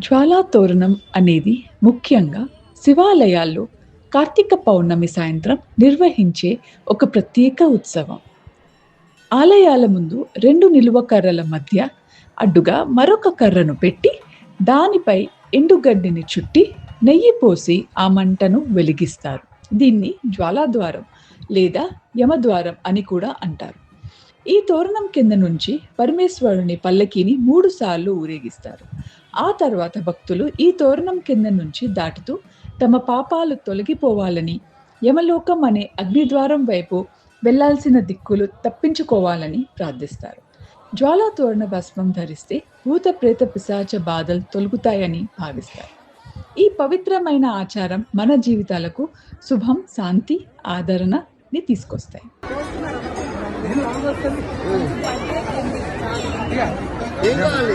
జ్వాలా తోరణం అనేది ముఖ్యంగా శివాలయాల్లో కార్తీక పౌర్ణమి సాయంత్రం నిర్వహించే ఒక ప్రత్యేక ఉత్సవం. ఆలయాల ముందు రెండు నిలువ కర్రల మధ్య అడ్డుగా మరొక కర్రను పెట్టి దానిపై ఎండుగడ్డిని చుట్టి నెయ్యి పోసి ఆ మంటను వెలిగిస్తారు. దీన్ని జ్వాలాద్వారం లేదా యమద్వారం అని కూడా అంటారు. ఈ తోరణం కింద నుంచి పరమేశ్వరుని పల్లకిని మూడుసార్లు ఊరేగిస్తారు. ఆ తర్వాత భక్తులు ఈ తోరణం కింద నుంచి దాటుతూ తమ పాపాలు తొలగిపోవాలని యమలోకం అనే అగ్నిద్వారం వైపు వెళ్ళాల్సిన దిక్కులు తప్పించుకోవాలని ప్రార్థిస్తారు. జ్వాలా తోరణ భస్మం ధరిస్తే భూత ప్రేత పిశాచ బాధలు తొలగుతాయని భావిస్తారు. ఈ పవిత్రమైన ఆచారం మన జీవితాలకు శుభం శాంతి ఆదరణని తీసుకొస్తాయి. ఏం కావాలి?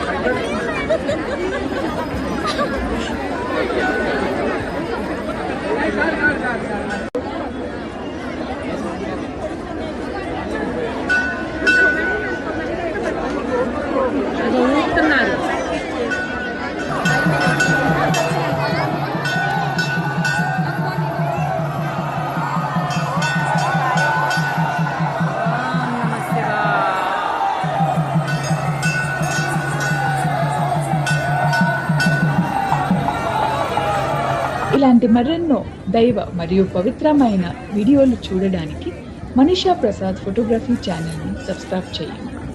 ఇలాంటి మరెన్నో దైవ మరియు పవిత్రమైన వీడియోలు చూడడానికి మనీషా ప్రసాద్ ఫోటోగ్రఫీ ఛానల్ని సబ్స్క్రైబ్ చేయండి.